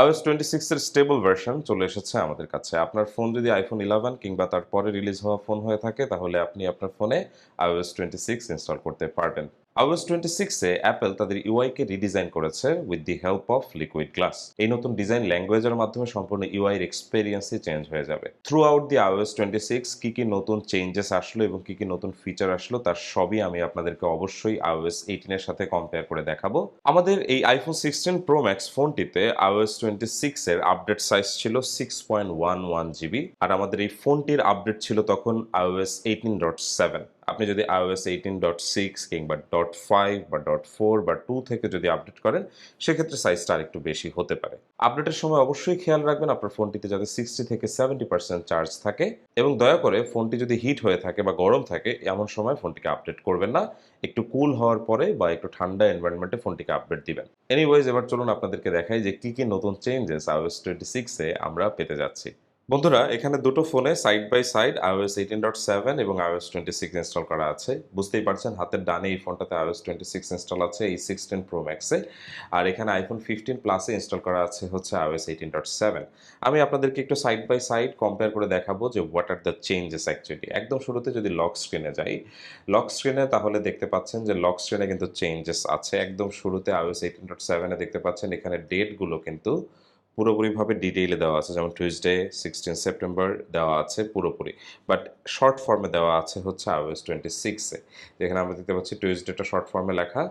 iOS twenty সিক্সের stable version চলে এসেছে আমাদের কাছে। আপনার ফোন যদি আইফোন ইলেভেন কিংবা তারপরে রিলিজ হওয়া ফোন হয়ে থাকে, তাহলে আপনি আপনার ফোনে iOS টোয়েন্টি সিক্স ইনস্টল করতে পারবেন। iOS টোয়েন্টি সিক্সে অ্যাপেল তাদের ইউআইকে রিডিজাইন করেছে with the help of liquid glass এই নতুন ডিজাইন ল্যাঙ্গুয়েজের মাধ্যমে সম্পূর্ণ ইউআই এর এক্সপেরিয়েন্সই চেঞ্জ হয়ে যাবে। Throughout the iOS twenty six কী কী নতুন চেঞ্জেস আসলো এবং কী কী নতুন ফিচার আসলো তার সবই আমি আপনাদেরকে অবশ্যই iOS এইটিনের সাথে কম্পেয়ার করে দেখাবো। আমাদের এই আইফোন সিক্সটিন প্রো ম্যাক্স ফোনটিতে iOS টোয়েন্টি সিক্স এর আপডেট সাইজ ছিল six point one one GB আর আমাদের এই ফোনটির আপডেট ছিল তখন iOS এইটিন ডট সেভেন আপনি যদি iOS এইটিন ডট সিক্স কিংবা ডট ফাইভ বা ডট ফোর বা টু থেকে যদি আপডেট করেন, সেক্ষেত্রে সাইজটা আরেকটু বেশি হতে পারে। আপডেটের সময় অবশ্যই খেয়াল রাখবেন, আপনার ফোনটিতে যাতে সিক্সটি থেকে সেভেন্টি পার্সেন্ট চার্জ থাকে এবং দয়া করে ফোনটি যদি হিট হয়ে থাকে বা গরম থাকে, এমন সময় ফোনটিকে আপডেট করবেন না। একটু কুল হওয়ার পরে বা একটু ঠান্ডা এনভায়রনমেন্টে ফোনটিকে আপডেট দিবেন। এনিওয়েজ এবার চলুন আপনাদেরকে দেখাই যে কী কী নতুন চেঞ্জেস iOS টোয়েন্টি সিক্সে আমরা পেতে যাচ্ছি। বন্ধুরা, এখানে দুটো ফোনে side by side iOS eighteen dot seven এবং iOS টোয়েন্টি সিক্স ইনস্টল করা আছে। বুঝতেই পারছেন, হাতের ডানে এই ফোনটাতে iOS টোয়েন্টি সিক্স ইনস্টল আছে, এই সিক্সটিন প্রো ম্যাক্সে আর এখানে আইফোন ফিফটিন প্লাসে ইনস্টল করা আছে হচ্ছে iOS এইটিন ডট সেভেন আমি আপনাদেরকে একটু সাইড বাই সাইড কম্পেয়ার করে দেখাবো যে what are the changes actually একদম শুরুতে যদি লক স্ক্রিনে যাই লক স্ক্রিনে তাহলে দেখতে পাচ্ছেন যে লক স্ক্রিনে কিন্তু চেঞ্জেস আছে। একদম শুরুতে iOS এইটিন ডট সেভেনে দেখতে পাচ্ছেন, এখানে ডেটগুলো কিন্তু পুরোপুরিভাবে ডিটেইলে দেওয়া আছে, যেমন টুইসডে সিক্সটিন সেপ্টেম্বর দেওয়া আছে পুরোপুরি। বাট শর্ট ফর্মে দেওয়া আছে হচ্ছে আইওএস টোয়েন্টি সিক্সে যেখানে আমরা দেখতে পাচ্ছি টুইসডেটা শর্ট ফর্মে লেখা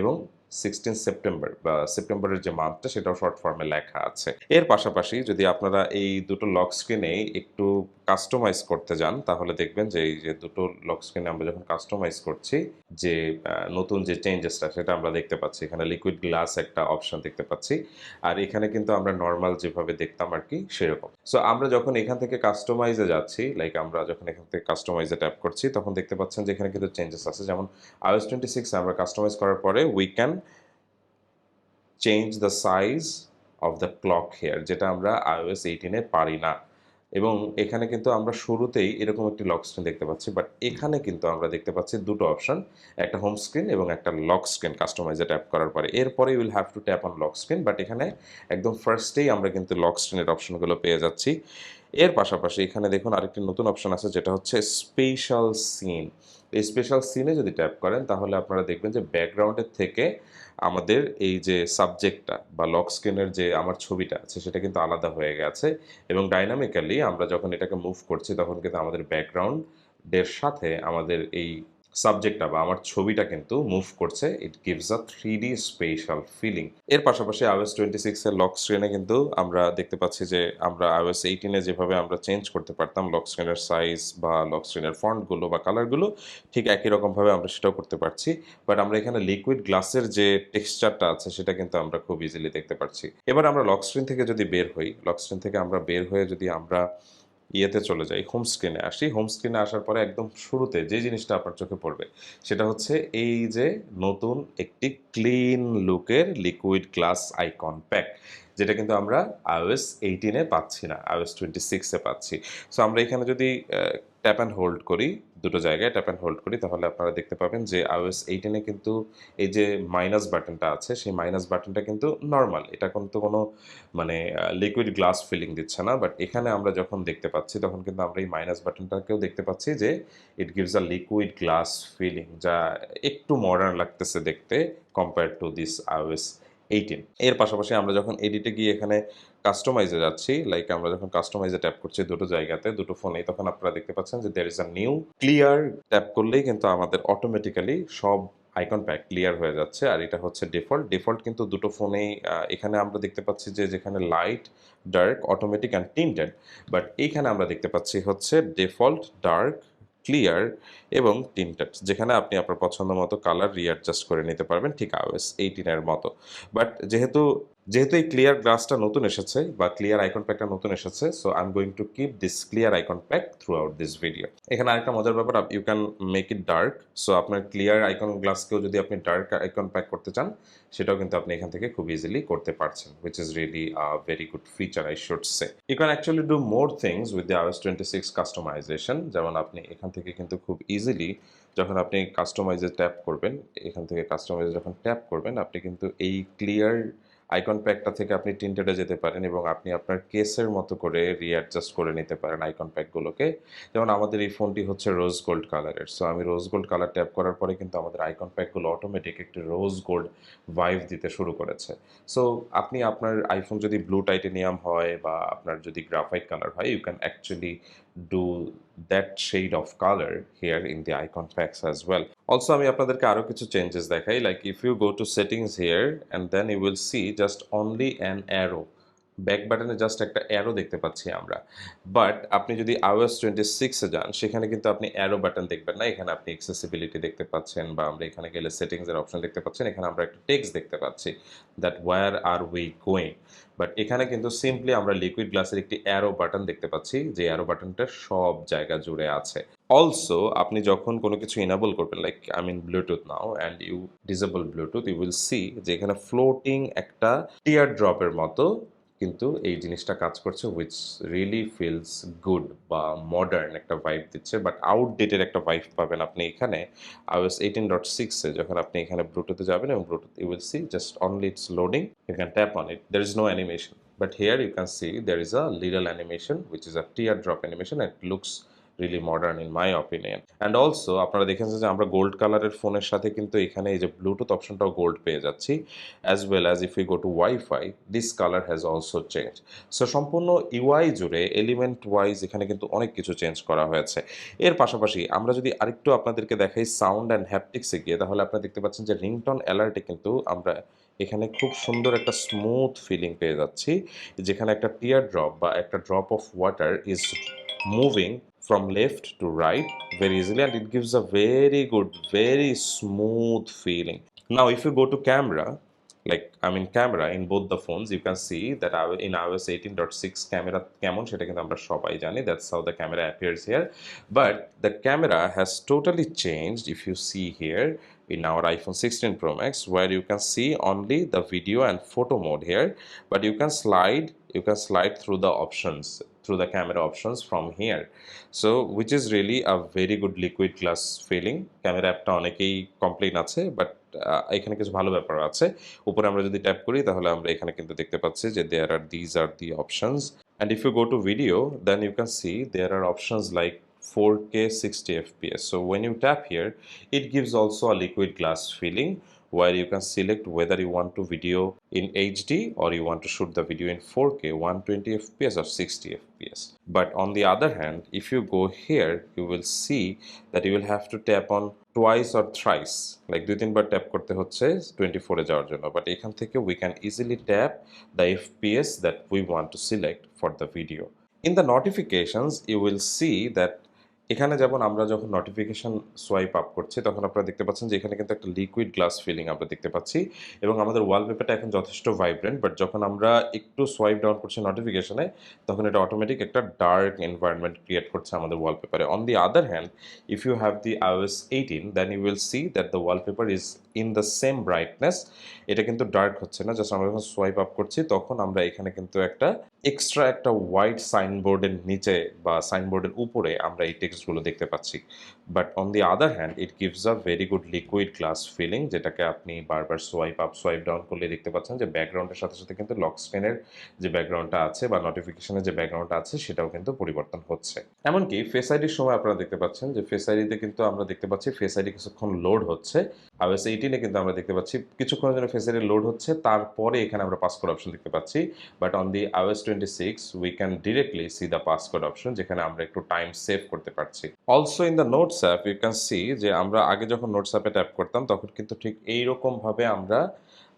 এবং সিক্সটিন সেপ্টেম্বর বা সেপ্টেম্বরের যে মান্থটা সেটাও শর্ট ফর্মে লেখা আছে। এর পাশাপাশি যদি আপনারা এই দুটো লক স্ক্রিনে একটু কাস্টমাইজ করতে যান, তাহলে দেখবেন যে এই যে দুটো লক স্ক্রিনে আমরা যখন কাস্টমাইজ করছি, যে নতুন যে চেঞ্জেসটা সেটা আমরা দেখতে পাচ্ছি। এখানে লিকুইড গ্লাস একটা অপশন দেখতে পাচ্ছি। আর এখানে কিন্তু আমরা নর্মাল যেভাবে দেখতাম আর কি, সেরকম। সো আমরা যখন এখান থেকে কাস্টমাইজে যাচ্ছি লাইক আমরা যখন এখান থেকে কাস্টমাইজে ট্যাপ করছি, তখন দেখতে পাচ্ছেন যে এখানে কিন্তু চেঞ্জেস আছে। যেমন iOS টোয়েন্টি সিক্স আমরা কাস্টমাইজ করার পরে we can change the size of the clock here যেটা আমরা iOS এইটিনে পারি না। এবং এখানে কিন্তু আমরা শুরুতেই এরকম একটি লক স্ক্রিন দেখতে পাচ্ছি বাট এখানে কিন্তু আমরা দেখতে পাচ্ছি দুটো অপশন একটা হোম স্ক্রিন এবং একটা লক স্ক্রিন কাস্টমাইজে ট্যাপ করার পরে। এরপরে will have to tap on lock screen but এখানে একদম ফার্স্টেই আমরা কিন্তু লক স্ক্রিনের অপশনগুলো পেয়ে যাচ্ছি। এর পাশাপাশি এখানে দেখুন আরেকটি নতুন অপশন আছে, যেটা হচ্ছে স্পেশাল সিন এই স্পেশাল সিনে যদি ট্যাপ করেন, তাহলে আপনারা দেখবেন যে ব্যাকগ্রাউন্ডের থেকে আমাদের এই যে সাবজেক্টটা বা লক স্ক্রিনের যে আমার ছবিটা আছে, সেটা কিন্তু আলাদা হয়ে গেছে। এবং ডাইনামিক্যালি আমরা যখন এটাকে মুভ করছি, তখন কিন্তু আমাদের ব্যাকগ্রাউন্ডের সাথে আমাদের এই সাবজেক্টটা বা আমার ছবিটা কিন্তু মুভ করছে it gives a three D special feeling এর পাশাপাশি iOS টোয়েন্টি সিক্সের লক স্ক্রিনে কিন্তু আমরা দেখতে পাচ্ছি যে আমরা iOS এইটিনে যেভাবে আমরা চেঞ্জ করতে পারতাম লক স্ক্রিনের সাইজ বা লক স্ক্রিনের ফন্টগুলো বা কালারগুলো ঠিক একই রকমভাবে আমরা সেটাও করতে পারছি। বাট আমরা এখানে লিকুইড গ্লাসের যে টেক্সচারটা আছে, সেটা কিন্তু আমরা খুব ইজিলি দেখতে পারছি। এবার আমরা লক স্ক্রিন থেকে যদি বের হই লক স্ক্রিন থেকে আমরা বের হয়ে যদি আমরা ইয়েতে চলে যাই হোম স্ক্রিনে আসি হোম স্ক্রিনে আসার পরে একদম শুরুতে যে জিনিসটা আপনার চোখে পড়বে, সেটা হচ্ছে এই যে নতুন একটি ক্লিন লুকের লিকুইড গ্লাস আইকন প্যাক যেটা কিন্তু আমরা আইওএস এইটিনে পাচ্ছি না আইওএস টোয়েন্টি সিক্সে পাচ্ছি। সো আমরা এখানে যদি ট্যাপ অ্যান্ড হোল্ড করি দুটো জায়গায় ট্যাপ অ্যান্ড হোল্ড করি, তাহলে আপনারা দেখতে পাবেন যে iOS এইটিনে কিন্তু এই যে মাইনাস বাটনটা আছে, সেই মাইনাস বাটনটা কিন্তু নর্মাল এটা কিন্তু কোনো মানে লিকুইড গ্লাস ফিলিং দিচ্ছে না বাট এখানে আমরা যখন দেখতে পাচ্ছি, তখন কিন্তু আমরা এই মাইনাস বাটনটাকেও দেখতে পাচ্ছি যে it gives a liquid glass feeling যা একটু মডার্ন লাগতেছে দেখতে compare to this iOS eighteen এর পাশাপাশি আমরা যখন এডিটে গিয়ে এখানে কাস্টমাইজে যাচ্ছি। লাইক আমরা যখন কাস্টমাইজে ট্যাপ করছি দুটো জায়গাতে, দুটো ফোনেই তখন আপনারা দেখতে পাচ্ছেন যে there is a new clear tap করলেই কিন্তু আমাদের অটোমেটিক্যালি সব আইকন প্যাক ক্লিয়ার হয়ে যাচ্ছে। আর এটা হচ্ছে ডিফল্ট ডিফল্ট কিন্তু দুটো ফোনেই এখানে আমরা দেখতে পাচ্ছি যে যেখানে light dark automatic and tinted but এইখানে আমরা দেখতে পাচ্ছি হচ্ছে ডিফল্ট ডার্ক ক্লিয়ার এবং টিন্টেড যেখানে আপনি আপনার পছন্দ মতো কালার রিঅ্যাডজাস্ট করে নিতে পারবেন ঠিক আওয়েস এইটিনের মতো। বাট যেহেতু যেহেতু এই ক্লিয়ার গ্লাসটা নতুন এসেছে বা ক্লিয়ার আইকন প্যাকটা নতুন এসেছে so I am going to keep this clear icon pack throughout this video এখানে আরেকটা মজার ব্যাপার you can make it dark so আপনার ক্লিয়ার আইকন গ্লাসকেও যদি আপনি ডার্ক আইকন প্যাক করতে চান, সেটাও কিন্তু আপনি এখান থেকে খুব ইজিলি করতে পারছেন which is really a very good feature I should say you can actually do more things with the ours twenty six customisation যেমন আপনি এখান থেকে কিন্তু খুব ইজিলি যখন আপনি কাস্টমাইজে ট্যাপ করবেন, এখান থেকে কাস্টমাইজে যখন ট্যাপ করবেন, আপনি কিন্তু এই ক্লিয়ার আইকন প্যাকটা থেকে আপনি টিন্টেডে যেতে পারেন এবং আপনি আপনার কেসের মতো করে রিঅ্যাডজাস্ট করে নিতে পারেন আইকন প্যাকগুলোকে যেমন আমাদের এই ফোনটি হচ্ছে রোজ গোল্ড কালারের সো আমি রোজ গোল্ড কালার ট্যাপ করার পরে কিন্তু আমাদের আইকন প্যাকগুলো অটোমেটিক একটি রোজ গোল্ড ভাইভ দিতে শুরু করেছে। সো আপনি আপনার আইফোন যদি ব্লু টাইটেনিয়াম হয় বা আপনার যদি গ্রাফাইট কালার হয় you can actually do that shade of colour here in the icon packs as well also আমি আপনাদেরকে আরও কিছু চেঞ্জেস দেখাই like if you go to settings here and then you will see just only an arrow back বাটনে just একটা arrow দেখতে পাচ্ছি আমরা। বাট আপনি যদি আওয়াস টোয়েন্টি সিক্সে যান, সেখানে কিন্তু আপনি অ্যারো বাটন দেখবেন না। এখানে আপনি অ্যাক্সেসিবিলিটি দেখতে পাচ্ছেন বা আমরা এখানে গেলে সেটিংসের অপশন দেখতে পাচ্ছেন। এখানে আমরা একটা টেক্সট দেখতে পাচ্ছি that where are we going but এখানে কিন্তু সিম্পলি আমরা লিকুইড গ্লাসের একটি অ্যারো বাটন দেখতে পাচ্ছি, যে অ্যারো বাটনটা সব জায়গা জুড়ে আছে। অলসো আপনি যখন কোনো কিছু ইনাবল করবেন like I mean Bluetooth now and you disable Bluetooth you will see যে এখানে ফ্লোটিং একটা টিয়ার ড্রপের মতো কিন্তু এই জিনিসটা কাজ করছে উইচ রিয়েলি ফিলস গুড বা মডার্ন একটা ভাইব দিচ্ছে বাট আউটডেটেড একটা ভাইব পাবেন আপনি এখানে আই আইওএস এইটিন ডট সিক্সে যখন আপনি এখানে ব্লুটুথে যাবেন এবং bluetooth you will see just only it's loading you can tap on it there is no animation But here you can see there is a little animation, which is a tear animation and it looks really modern in my opinion. And also, আপনারা দেখেছেন যে আমরা gold কালারের ফোনের সাথে কিন্তু এখানে এই যে ব্লুটুথ অপশনটাও গোল্ড পেয়ে যাচ্ছি as well as if you go to wifi this colour has also change so সম্পূর্ণ ইউআই জুড়ে এলিমেন্ট ওয়াইজ এখানে কিন্তু অনেক কিছু চেঞ্জ করা হয়েছে এর পাশাপাশি আমরা যদি আরেকটু আপনাদেরকে দেখাই সাউন্ড অ্যান্ড হ্যাপটিক্সে গিয়ে, তাহলে আপনারা দেখতে পাচ্ছেন যে রিংটন অ্যালার্টে কিন্তু আমরা এখানে খুব সুন্দর একটা স্মুথ ফিলিং পেয়ে যাচ্ছি, যেখানে একটা টিয়ার ড্রপ বা একটা drop of water is moving from left to right very easily and it gives a very good very smooth feeling now if you go to camera like I mean camera in both the phones you can see that our in iOS 18.6 camera কেমন সেটা কিন্তু আমরা সবাই জানি that's how the camera appears here but the camera has totally changed if you see here in our iPhone 16 Pro Max where you can see only the video and photo mode here but you can slide you can slide through the options through the camera options from here so which is really a very good liquid glass feeling camera অ্যাপটা অনেকেই complain আছে but এখানে কিছু ভালো ব্যাপার আছে উপরে আমরা যদি ট্যাপ করি তাহলে আমরা এখানে কিন্তু দেখতে পাচ্ছি যে there are these are the options and if you go to video then you can see there are options like 4K 60 FPS. So when you tap here, it gives also a liquid glass feeling where you can select whether you want to video in HD or you want to shoot the video in 4K 120 FPS or 60 FPS. But on the other hand, if you go here, you will see that you will have to tap on twice or thrice like দুই তিনবার tap করতে হচ্ছে twenty ফোরে যাওয়ার জন্য but এখান থেকে we can easily tap the FPS that we want to select for the video in the notifications you will see that এখানে যেমন আমরা যখন নোটিফিকেশন সোয়াইপ আপ করছি, তখন আপনারা দেখতে পাচ্ছেন যে এখানে কিন্তু একটা লিকুইড গ্লাস ফিলিং আমরা দেখতে পাচ্ছি এবং আমাদের ওয়ালপেপারটা এখন যথেষ্ট ভাইব্রেন্ট বাট যখন আমরা একটু সোয়াইপ ডাউন করছি নোটিফিকেশনে তখন এটা অটোমেটিক একটা ডার্ক এনভায়রনমেন্ট ক্রিয়েট করছে আমাদের ওয়ালপেপারে on the other hand if you have the iOS eighteen then you will see that the wallpaper is in the same brightness এটা কিন্তু ডার্ক হচ্ছে না জাস্ট আমরা যখন সোয়াইপ আপ করছি, তখন আমরা এখানে কিন্তু একটা এক্সট্রা একটা হোয়াইট সাইনবোর্ডের নিচে বা সাইনবোর্ডের উপরে আমরা এই টেক্সটগুলো দেখতে পাচ্ছি। But on the other hand it gives a very good liquid glass feeling যেটাকে আপনি বারবার সোয়াইপ আপ সোয়াইপ ডাউন করলে দেখতে পাচ্ছেন যে ব্যাকগ্রাউন্ডের সাথে সাথে কিন্তু লক স্ক্রিনের যে ব্যাকগ্রাউন্ডটা আছে বা নোটিফিকেশনের যে ব্যাকগ্রাউন্ডটা আছে, সেটাও কিন্তু পরিবর্তন হচ্ছে। এমনকি ফেস আইডির সময় আপনারা দেখতে পাচ্ছেন যে ফেস আইডিতে কিন্তু আমরা দেখতে পাচ্ছি ফেস আইডি কিছুক্ষণ লোড হচ্ছে। iOS এইটিনে কিন্তু আমরা দেখতে পাচ্ছি কিছুক্ষণের জন্য ফেস আইডি লোড হচ্ছে, তারপরে এখানে আমরা পাসকোড অপশন দেখতে পাচ্ছি। But on the iOS twenty six we can directly see the passcode option যেখানে আমরা একটু টাইম সেভ করতে পারছি। Also in the notes app you can see যে আমরা আগে যখন নোটস অ্যাপে ট্যাপ করতাম, তখন কিন্তু ঠিক এইরকমভাবে আমরা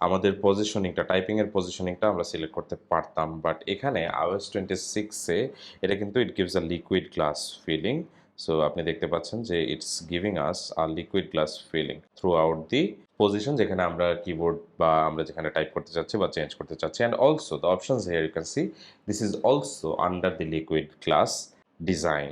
আমাদের পজিশনিংটা টাইপিংয়ের পজিশনিংটা আমরা সিলেক্ট করতে পারতাম। বাট এখানে iOS টোয়েন্টি সিক্সে এটা কিন্তু it gives a liquid glass feeling so আপনি দেখতে পাচ্ছেন যে it's giving us a liquid glass feeling throughout the position যেখানে আমরা কিবোর্ড বা আমরা যেখানে টাইপ করতে চাচ্ছি বা চেঞ্জ করতে চাচ্ছি। And also the options here you can see this is also under the liquid glass design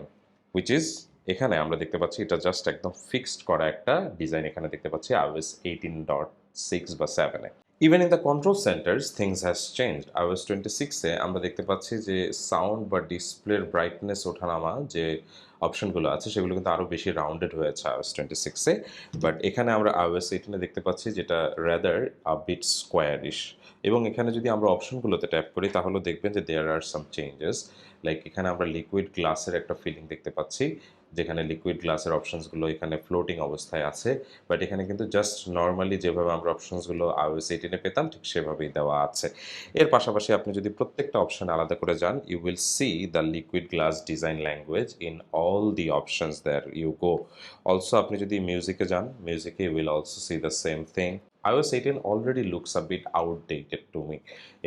which is এখানে আমরা দেখতে পাচ্ছি এটা জাস্ট একদম ফিক্সড করা একটা ডিজাইন এখানে দেখতে পাচ্ছি iOS এইটিন ডট সিক্স বা সেভেনে even in the control centers things has change iOS twenty সিক্সে আমরা দেখতে পাচ্ছি যে সাউন্ড বা ডিসপ্লের ব্রাইটনেস ওঠানামা যে অপশনগুলো আছে, সেগুলো কিন্তু আরও বেশি রাউন্ডেড হয়েছে আইওএস টোয়েন্টি সিক্সে বাট এখানে আমরা আইওএস এইটিনে দেখতে পাচ্ছি যেটা রেদার বিট স্কোয়ারিশ এবং এখানে যদি আমরা অপশনগুলোতে ট্যাপ করি, তাহলে দেখবেন যে there R some changes like এখানে আমরা লিকুইড গ্লাসের একটা ফিলিং দেখতে পাচ্ছি, যেখানে লিকুইড গ্লাসের অপশনসগুলো এখানে ফ্লোটিং অবস্থায় আছে। বাট এখানে কিন্তু জাস্ট নর্মালি যেভাবে আমরা অপশনসগুলো আইওএস এইটিনে পেতাম, ঠিক সেভাবেই দেওয়া আছে। এর পাশাপাশি আপনি যদি প্রত্যেকটা অপশন আলাদা করে যান you will see the liquid glass design language in all the options there you go also আপনি যদি মিউজিকে যান মিউজিকে you will also see the same thing iOS 18 already looks a bit outdated to me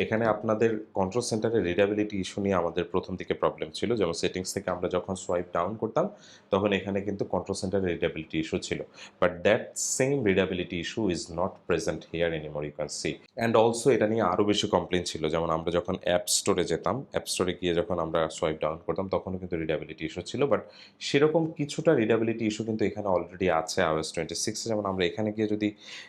এখানে আপনাদের control সেন্টারের readability issue নিয়ে আমাদের প্রথম দিকে প্রবলেম ছিল, যেমন সেটিংস থেকে আমরা যখন সোয়াইপ ডাউন করতাম, তখন এখানে কিন্তু কন্ট্রোল সেন্টারের রিডাবিলিটি ইস্যু ছিল। But that same readability issue is not present here anymore you can see and also এটা নিয়ে আরও বেশি কমপ্লেন ছিল, যেমন আমরা যখন অ্যাপ স্টোরে যেতাম অ্যাপ স্টোরে গিয়ে যখন আমরা সোয়াইপ ডাউন করতাম, তখনও কিন্তু রিডাবিলিটি ইস্যু ছিল। বাট সেরকম কিছুটা রিডাবিলিটি ইস্যু কিন্তু এখানে অলরেডি আছে আওয়াস টোয়েন্টি সিক্সে যেমন আমরা এখানে গিয়ে যদি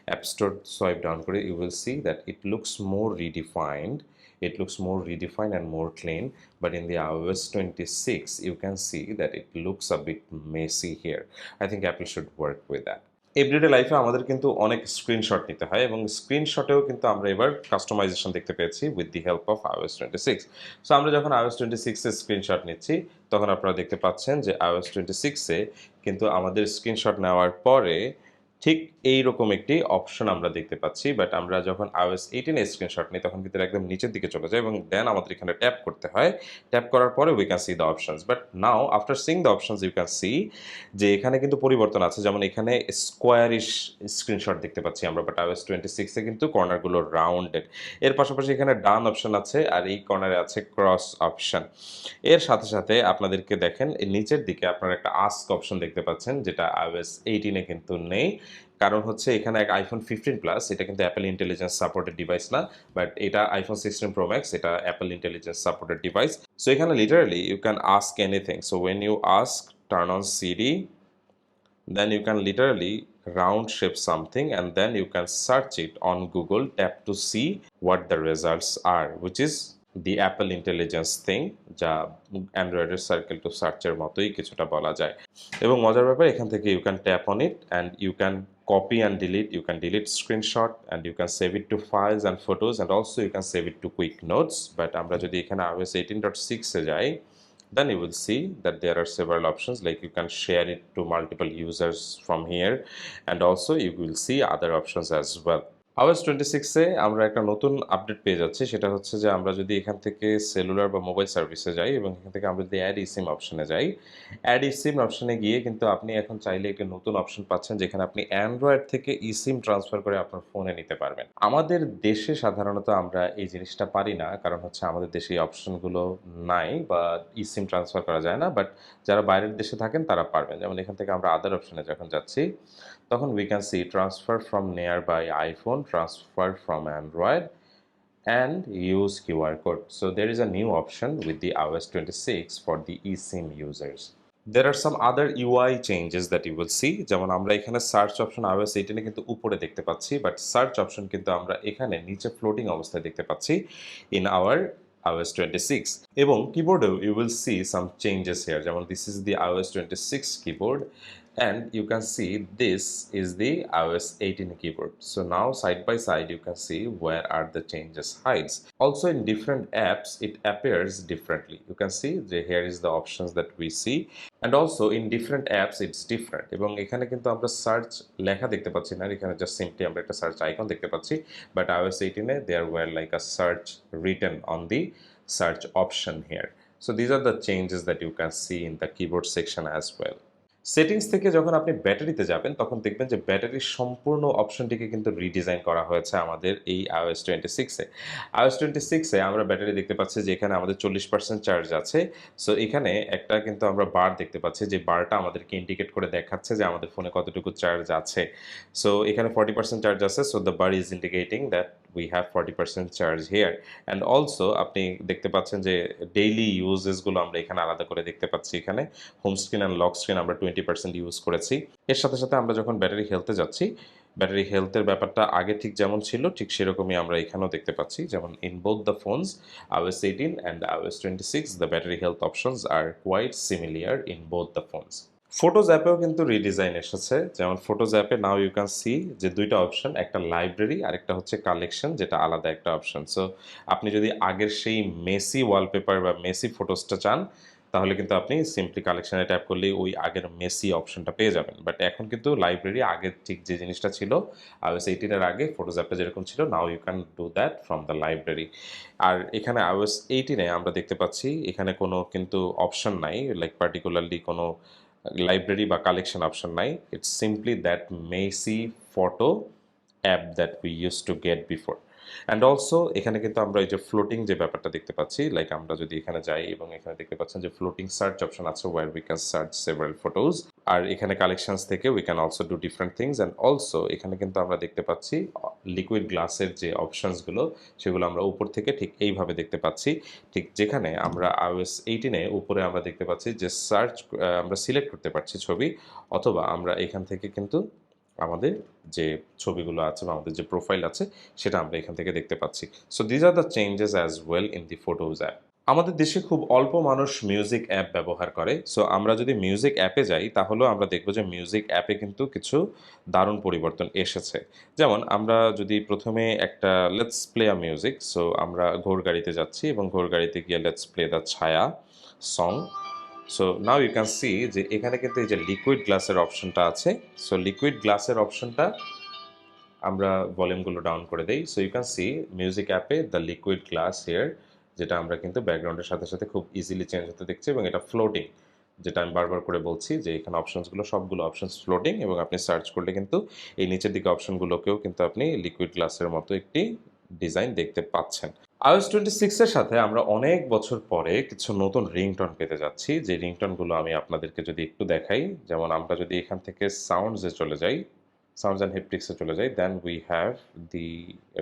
অ্যাপ স্টোর সোয়াইপ ডাউন করি you will see that it looks more redefined it looks more redefined and more clean. But in the iOS 26 you can see that it looks a bit messy here. I think Apple should work with that. Everyday লাইফে আমাদের কিন্তু অনেক screenshot নিতে হয় এবং স্ক্রিনশটেও কিন্তু আমরা এবার কাস্টমাইজেশন দেখতে পেয়েছি with the help of iOS twenty six so আমরা যখন iOS টোয়েন্টি সিক্সের স্ক্রিনশট নিচ্ছি, তখন আপনারা দেখতে পাচ্ছেন যে iOS টোয়েন্টি সিক্সে কিন্তু আমাদের স্ক্রিনশট নেওয়ার পরে ঠিক এইরকম একটি অপশন আমরা দেখতে পাচ্ছি বাট আমরা যখন iOS এইটিনে স্ক্রিনশট নিই, তখন কিন্তু একদম নিচের দিকে চলে যায় এবং দেন আমাদের এখানে ট্যাপ করতে হয়। ট্যাপ করার পরে we can see the options but now after seeing the options you can see যে এখানে কিন্তু পরিবর্তন আছে। যেমন এখানে স্কোয়ারিশ স্ক্রিনশট দেখতে পাচ্ছি আমরা বাট iOS টোয়েন্টি সিক্সে কিন্তু কর্নারগুলো রাউন্ডেড এর পাশাপাশি এখানে ডান অপশন আছে আর এই কর্নারে আছে ক্রস অপশন এর সাথে সাথে আপনাদেরকে দেখেন এই নিচের দিকে আপনারা একটা আস্ক অপশন দেখতে পাচ্ছেন, যেটা iOS এইটিনে কিন্তু নেই। কারণ হচ্ছে এখানে এক আইফোন ফিফটিন প্লাস এটা কিন্তু অ্যাপেল ইন্টেলিজেন্স সাপোর্টেড ডিভাইস না বাট এটা আইফোন সিক্সটিন প্রো ম্যাক্স এটা Apple intelligence supported device so এখানে literally you can ask anything so when you ask turn on Siri then you can literally round shape something and then you can search it on google, tap to see what the results are, which is the apple intelligence thing, যা অ্যান্ড্রয়েডের circle two সার্চের মতোই কিছুটা বলা যায়। এবং মজার ব্যাপার, এখান থেকে you can tap on it and you can copy and delete you can delete screenshot and you can save it to files and photos and also you can save it to quick notes but আমরা যদি এখানে iOS 18.6 এ যাই then you will see that there are several options like you can share it to multiple users from here and also you will see other options as well iOS twenty সিক্সে আমরা একটা নতুন update পেয়ে যাচ্ছি। সেটা হচ্ছে যে আমরা যদি এখান থেকে সেলুলার বা মোবাইল সার্ভিসে যাই এবং এখান থেকে আমরা যদি অ্যাড ইসিম অপশনে যাই অ্যাড ইসিম অপশনে গিয়ে কিন্তু আপনি এখন চাইলে একটি নতুন অপশন পাচ্ছেন যেখানে আপনি অ্যান্ড্রয়েড থেকে ইসিম ট্রান্সফার করে আপনার ফোনে নিতে পারবেন। আমাদের দেশে সাধারণত আমরা এই জিনিসটা পারি না, কারণ হচ্ছে আমাদের দেশে এই অপশনগুলো নাই বা ইসিম ট্রান্সফার করা যায় না বাট যারা বাইরের দেশে থাকেন তারা পারবেন। যেমন এখান থেকে আমরা আদার অপশানে যখন যাচ্ছি তখন we can see transfer from nearby iPhone transfer from Android and use QR code. So, there is a new option with the iOS 26 for the eSIM users. There are some other UI changes that you will see যেমন আমরা এখানে search option iOS 18 এ কিন্তু উপরে দেখতে পাচ্ছি but search option কিন্তু আমরা এখানে নিচে ফ্লোটিং অবস্থায় দেখতে পাচ্ছি ইন আওয়ার iOS 26 এবং কিবোর্ডেও you will see some changes here যেমন this is the iOS 26 keyboard and you can see this is the iOS 18 keyboard. So now side by side you can see where are the changes hides. Also in different apps it appears differently. You can see the, here is the options that we see and also in different apps it's different এবং এখানে কিন্তু আমরা search লেখা দেখতে পাচ্ছি না এখানে just simply আমরা একটা সার্চ আইকন দেখতে পাচ্ছি but iOS 18 A there were like a search written on the search option here. So these are the changes that you can see in the keyboard section as well. Settings থেকে যখন আপনি ব্যাটারিতে যাবেন, তখন দেখবেন যে ব্যাটারির সম্পূর্ণ অপশনটিকে কিন্তু রিডিজাইন করা হয়েছে আমাদের এই iOS টোয়েন্টি সিক্সে iOS টোয়েন্টি সিক্সে আমরা ব্যাটারি দেখতে পাচ্ছি যে এখানে আমাদের চল্লিশ পার্সেন্ট চার্জ আছে। সো এখানে একটা কিন্তু আমরা বার দেখতে পাচ্ছি যে বারটা আমাদেরকে ইন্ডিকেট করে দেখাচ্ছে যে আমাদের ফোনে কতটুকু চার্জ আছে। সো এখানে ফর্টি পার্সেন্ট চার্জ আছে। So the bar is indicating that have forty percent charge here and also আপনি দেখতে পাচ্ছেন যে ডেইলি ইউজেসগুলো আমরা এখানে আলাদা করে দেখতে পাচ্ছি এখানে। Home screen and lock screen আমরা টোয়েন্টি পার্সেন্ট ইউজ করেছি। এর সাথে সাথে আমরা যখন ব্যাটারি হেলতে যাচ্ছি ব্যাটারি হেলথের ব্যাপারটা আগে ঠিক যেমন ছিল, ঠিক সেরকমই আমরা এখানেও দেখতে পাচ্ছি। যেমন in both the phones iOS 18 and iOS 26 the battery health options are quite similar in both the phones photos অ্যাপেও কিন্তু রিডিজাইন এসেছে। যেমন ফটোজ অ্যাপে নাও ইউ ক্যান সি যে দুইটা অপশন একটা লাইব্রেরি আর একটা হচ্ছে কালেকশন যেটা আলাদা একটা অপশন সো আপনি যদি আগের সেই মেসি ওয়ালপেপার বা মেসি ফটোসটা চান, তাহলে কিন্তু আপনি সিম্পলি কালেকশনে ট্যাপ করলেই ওই আগের মেসি অপশনটা পেয়ে যাবেন। বাট এখন কিন্তু লাইব্রেরি আগের ঠিক যে জিনিসটা ছিল আইওএস এইটিনের আগে ফটোজ অ্যাপটা যেরকম ছিল now you can do that from the library আর এখানে আইওএস এইটিনে আমরা দেখতে পাচ্ছি, এখানে কোনো কিন্তু অপশন নাই লাইক পার্টিকুলারলি কোনো লাইব্রেরি বা কালেকশন অপশন নাই। It's simply that messy photo app that we use to get before and also এখানে কিন্তু আমরা এই যে ফ্লোটিং যে ব্যাপারটা দেখতে পাচ্ছি লাইক আমরা যদি এখানে যাই এবং এখানে দেখতে পাচ্ছেন যে ফ্লোটিং সার্চ অপশন আছে where we can search several photos আর এখানে কালেকশনস থেকে we can also do different things and also এখানে কিন্তু আমরা দেখতে পাচ্ছি লিকুইড গ্লাসের যে অপশনসগুলো সেগুলো আমরা উপর থেকে ঠিক এইভাবে দেখতে পাচ্ছি। ঠিক যেখানে আমরা আইওএস এইটিনে উপরে আমরা দেখতে পাচ্ছি যে সার্চ আমরা সিলেক্ট করতে পারছি ছবি, অথবা আমরা এখান থেকে কিন্তু আমাদের যে ছবিগুলো আছে বা আমাদের যে প্রোফাইল আছে, সেটা আমরা এখান থেকে দেখতে পাচ্ছি। So these are the changes as well in the photos app আমাদের দেশে খুব অল্প মানুষ মিউজিক অ্যাপ ব্যবহার করে। সো আমরা যদি মিউজিক অ্যাপে যাই, তাহলেও আমরা দেখব যে মিউজিক অ্যাপে কিন্তু কিছু দারুণ পরিবর্তন এসেছে। যেমন, আমরা যদি প্রথমে একটা let's play a music so আমরা ঘোর গাড়িতে যাচ্ছি এবং ঘোর গাড়িতে গিয়ে লেটস প্লে দ্য ছায়া song so now you can see যে এখানে কিন্তু এই যে লিকুইড গ্লাসের অপশনটা আছে। সো লিকুইড গ্লাসের অপশনটা আমরা ভলিউমগুলো ডাউন করে দেই। So you can see music অ্যাপে দ্য লিকুইড গ্লাস হেয়ার যেটা আমরা কিন্তু ব্যাকগ্রাউন্ডের সাথে সাথে খুব ইজিলি চেঞ্জ হতে দেখছি এবং এটা ফ্লোটিং যেটা আমি বারবার করে বলছি যে এখানে অপশনসগুলো সবগুলো অপশনস ফ্লোটিং এবং আপনি সার্চ করলে কিন্তু এই নিচের দিকে অপশনগুলোকেও কিন্তু আপনি লিকুইড গ্লাসের মতো একটি ডিজাইন দেখতে পাচ্ছেন। iOS টোয়েন্টি সিক্সের সাথে আমরা অনেক বছর পরে কিছু নতুন রিংটন পেতে যাচ্ছি। যে রিংটনগুলো আমি আপনাদেরকে যদি একটু দেখাই, যেমন আমরা যদি এখান থেকে সাউন্ডসে চলে যাই সাউন্ডস অ্যান্ড হেপটিক্সে চলে যাই then we have the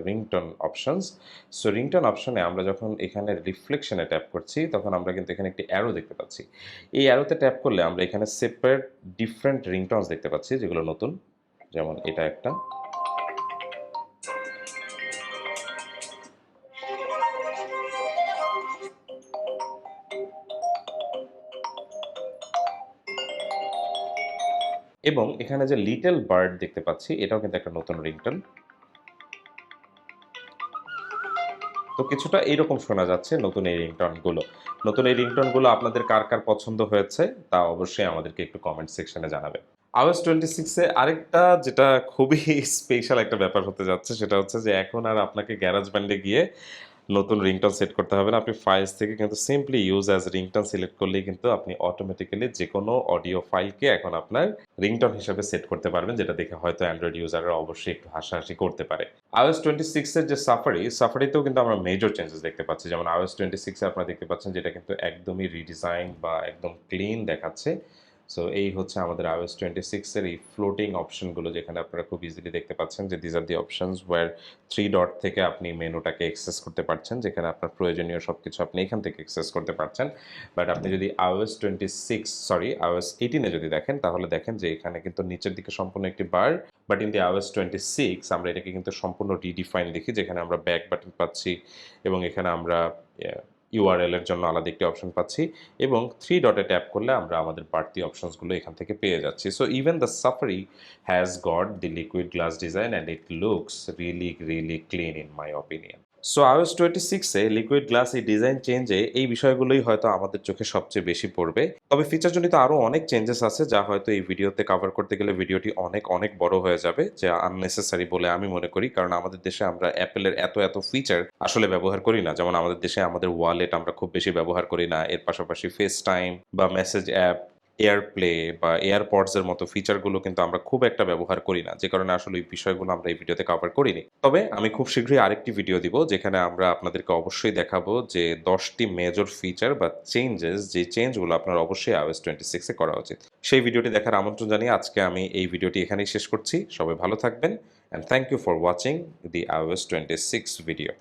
ringtone options so ringtone অপশনে আমরা যখন এখানে রিফ্লেকশনে ট্যাপ করছি, তখন আমরা কিন্তু এখানে একটি অ্যারো দেখতে পাচ্ছি। এই অ্যারোতে ট্যাপ করলে আমরা এখানে সেপারেট ডিফারেন্ট রিংটনস দেখতে পাচ্ছি, যেগুলো নতুন। যেমন এটা একটা। এবং এখানে যে লিটল বার্ড দেখতে পাচ্ছি, এটাও কিন্তু একটা নতুন রিংটন তো কিছুটা এইরকম শোনা যাচ্ছে নতুন এই রিংটনগুলো নতুন এই রিংটনগুলো আপনাদের কার কার পছন্দ হয়েছে, তা অবশ্যই আমাদেরকে একটু কমেন্ট সেকশনে জানাবেন আওয়াজ টোয়েন্টি সিক্সে আরেকটা যেটা খুবই স্পেশাল একটা ব্যাপার হতে যাচ্ছে, সেটা হচ্ছে যে এখন আর আপনাকে গ্যারাজ ব্যান্ডে গিয়ে নতুন রিংটন সেট করতে হবে না। আপনি ফাইলস থেকে কিন্তু simply use as ringtone select করলেই কিন্তু আপনি অটোমেটিক্যালি যে কোনো অডিও ফাইলকে এখন আপনার রিংটন হিসেবে সেট করতে পারবেন, যেটা দেখে হয়তো অ্যান্ড্রয়েড ইউজাররা অবশ্যই একটু হাসাহাসি করতে পারে। আওয়াজ টোয়েন্টি সিক্সের যে সাফারি সাফারিতেও কিন্তু আমরা মেজর চেঞ্জেস দেখতে পাচ্ছি। যেমন আওয়াজ টোয়েন্টি সিক্সে আপনারা দেখতে পাচ্ছেন যেটা কিন্তু একদমই রিডিজাইন বা একদম ক্লিন দেখাচ্ছে। সো এই হচ্ছে আমাদের iOS টোয়েন্টি সিক্সের এই ফ্লোটিং অপশনগুলো যেখানে আপনারা খুব ইজিলি দেখতে পাচ্ছেন যে these are the options where three dot থেকে আপনি মেনুটাকে এক্সেস করতে পারছেন, যেখানে আপনার প্রয়োজনীয় সব কিছু আপনি এখান থেকে এক্সেস করতে পারছেন। বাট আপনি যদি iOS twenty six sorry iOS এইটিনে যদি দেখেন, তাহলে দেখেন যে এখানে কিন্তু নিচের দিকে সম্পূর্ণ একটি bar but in the iOS twenty six আমরা এটাকে কিন্তু সম্পূর্ণ রিডিফাইন দেখি, যেখানে আমরা ব্যাক বাটন পাচ্ছি এবং এখানে আমরা ইউআরএল এর জন্য আলাদা একটি অপশন পাচ্ছি এবং থ্রি ডটে ট্যাপ করলে আমরা আমাদের বাড়তি অপশনসগুলো এখান থেকে পেয়ে যাচ্ছি। So even the Safari has got the liquid glass design and it looks really really clean in my opinion so iOS twenty সিক্সে লিকুইড গ্লাস এই ডিজাইন চেঞ্জে এই বিষয়গুলোই হয়তো আমাদের চোখে সবচেয়ে বেশি পড়বে। তবে ফিচারজনিত আরও অনেক চেঞ্জেস আছে যা হয়তো এই ভিডিওতে কভার করতে গেলে ভিডিওটি অনেক অনেক বড় হয়ে যাবে, যা আননেসেসারি বলে আমি মনে করি। কারণ আমাদের দেশে আমরা অ্যাপেলের এত এত ফিচার আসলে ব্যবহার করি না। যেমন আমাদের দেশে আমাদের ওয়ালেট আমরা খুব বেশি ব্যবহার করি না। এর পাশাপাশি ফেস টাইম বা মেসেজ অ্যাপ এয়ারপ্লে বা এয়ারপডসের মতো ফিচারগুলো কিন্তু আমরা খুব একটা ব্যবহার করি না। যে কারণে আসলে এই বিষয়গুলো আমরা এই ভিডিওতে কভার করিনি। তবে আমি খুব শীঘ্রই আরেকটি ভিডিও দিব, যেখানে আমরা আপনাদেরকে অবশ্যই দেখাবো যে দশটি মেজর ফিচার বা চেঞ্জেস যে চেঞ্জগুলো আপনার অবশ্যই আইওএস টোয়েন্টি সিক্সে করা উচিত। সেই ভিডিওটি দেখার আমন্ত্রণ জানিয়ে আজকে আমি এই ভিডিওটি এখানেই শেষ করছি। সবাই ভালো থাকবেন and thank you for watching the iOS twenty six video